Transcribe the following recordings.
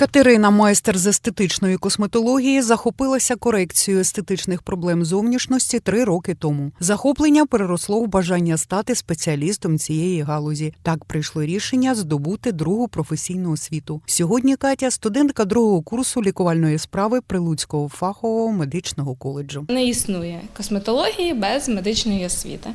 Катерина, майстер з естетичної косметології, захопилася корекцією естетичних проблем зовнішності три роки тому. Захоплення переросло в бажання стати спеціалістом цієї галузі. Так прийшло рішення здобути другу професійну освіту. Сьогодні Катя студентка другого курсу лікувальної справи Прилуцького фахового медичного коледжу. Не існує косметології без медичної освіти.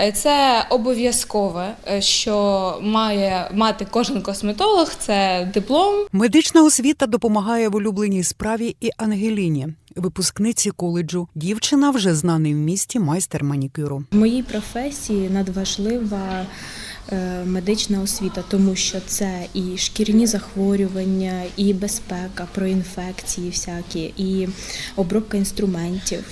Е, Це обов'язкове, е, що має мати кожен косметолог. Це диплом. Медична освіта допомагає в улюбленій справі і Ангеліні, випускниці коледжу. Дівчина вже знаний в місті майстер манікюру. В моїй професії надважлива е, медична освіта, тому що це і шкірні захворювання, і безпека, про інфекції всякі, і обробка інструментів.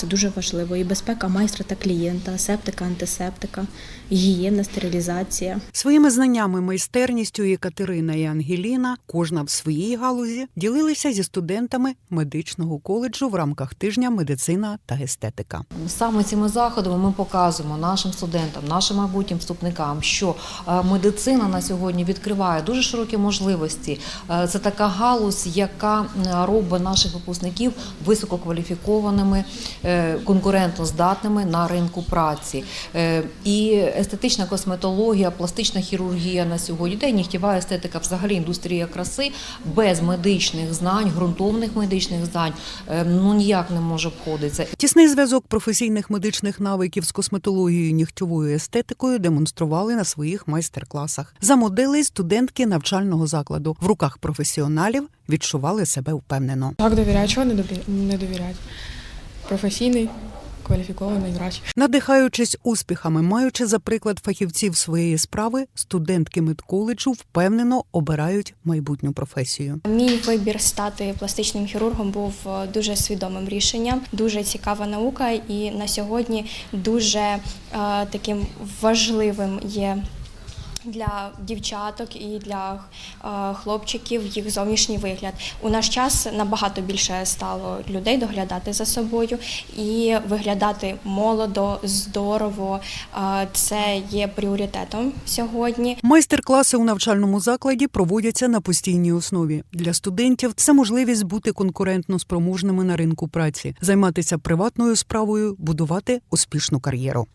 Це дуже важливо. І безпека майстра та клієнта, септика, антисептика, гігієна, стерилізація. Своїми знаннями, майстерністю і Катерина і Ангеліна, кожна в своїй галузі, ділилися зі студентами медичного коледжу в рамках тижня медицина та естетика. Саме цими заходами ми показуємо нашим студентам, нашим майбутнім вступникам, що е, медицина на сьогодні відкриває дуже широкі можливості. Е, Це така галузь, яка е, робить наших випускників висококваліфікованими, конкурентно здатними на ринку праці. Е, І естетична косметологія, пластична хірургія на сьогодні, й нігтєва естетика, взагалі індустрія краси без медичних знань, ґрунтовних медичних знань, е, ну ніяк не може обходитися. Тісний зв'язок професійних медичних навиків з косметологією і нігтєвою естетикою демонстрували на своїх майстер-класах. За моделей студентки навчального закладу в руках професіоналів відчували себе впевнено. Так довіряю, чого не дові- не довіряти? Професійний, кваліфікований врач. Надихаючись успіхами, маючи за приклад фахівців своєї справи, студентки медколеджу впевнено обирають майбутню професію. Мій вибір стати пластичним хірургом був е, дуже свідомим рішенням. Дуже цікава наука, і на сьогодні дуже е, таким важливим є. Для дівчаток і для е, хлопчиків їх зовнішній вигляд у наш час набагато більше стало людей доглядати за собою і виглядати молодо, здорово. Е, це є пріоритетом сьогодні. Майстер-класи у навчальному закладі проводяться на постійній основі. Для студентів це можливість бути конкурентно спроможними на ринку праці, займатися приватною справою, будувати успішну кар'єру.